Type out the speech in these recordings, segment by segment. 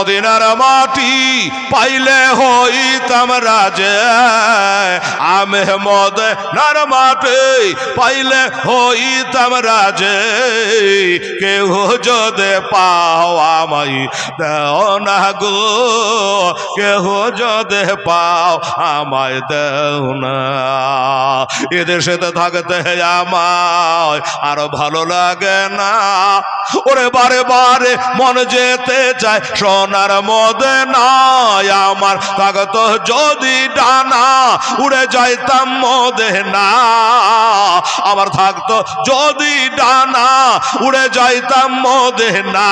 মদিনার মাটি পাইলে হইতাম রাজে। আমি মদিনার মাটি পাইলে হইতাম রাজে। কেউ যদি পাও আমাই দেও না গো। কেহ যদি পাও আমায় দেও না। এদেশেতে থাকতে আমায় আর ভালো লাগে না। ওরে বারে বারে মন যেতে চায় সোনার মদে নাই আমার থাকত যদি ডানা উড়ে যাইতাম মদে না আমার থাকতো যদি ডানা উড়ে যাইতাম মদে না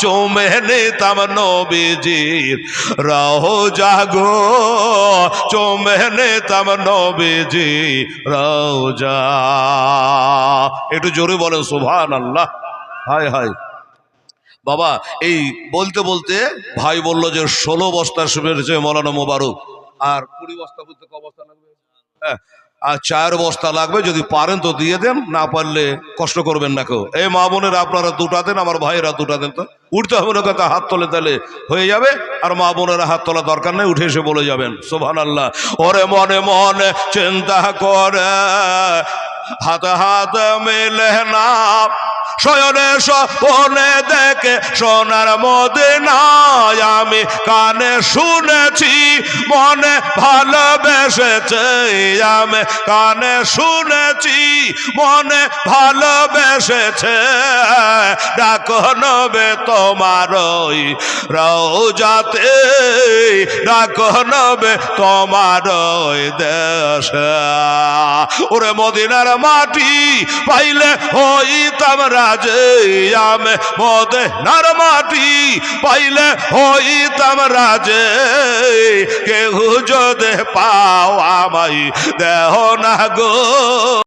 চুমে নিতাম নবীজির রহো জাগো। চুমে নিতাম নবীজি রওজা। একটু জোরে বলেন সুভান আল্লাহ হায় হায়। বাবা, এই বলতে বলতে ভাই বলল যে ষোলো বস্তা শুনেছে মৌলানা মোবারক। আর কুড়ি বস্তা বলতে ক বস্তা লাগবে? হ্যাঁ আর চার বস্তা লাগবে, যদি পারেন তো দিয়ে দেন, না পারলে কষ্ট করবেন না কেউ। এই মা বোনের আপনারা দুটা দেন, আমার ভাইয়েরা দুটা দেন তো। উঠতে হবে না হাত তোলে তাহলে হয়ে যাবে, আর মা বোনেরা হাত তোলা দরকার নেই, উঠে এসে বলে যাবেন। সোভান আল্লাহ ওরে মনে মনে চিন্তা করে, হাত হাত মেলে না। শয়নে সপনে দেখে সোনার নাই আমি কানে শুনেছি, মনে ভালোবেসেছে, আমি কানে শুনেছি, মনে ভালোবেসেছে। ডাকো নবে তোমার ওই রওজাতে, ডাকো নবে তোমার ওই দেশ। ওরে মদিনার মাটি পাইলে হইতাম রাজে আমি মদিনার মাটি পাইলে হইতাম রাজে। কেহু যদি পাও আমাই দেহ না গো।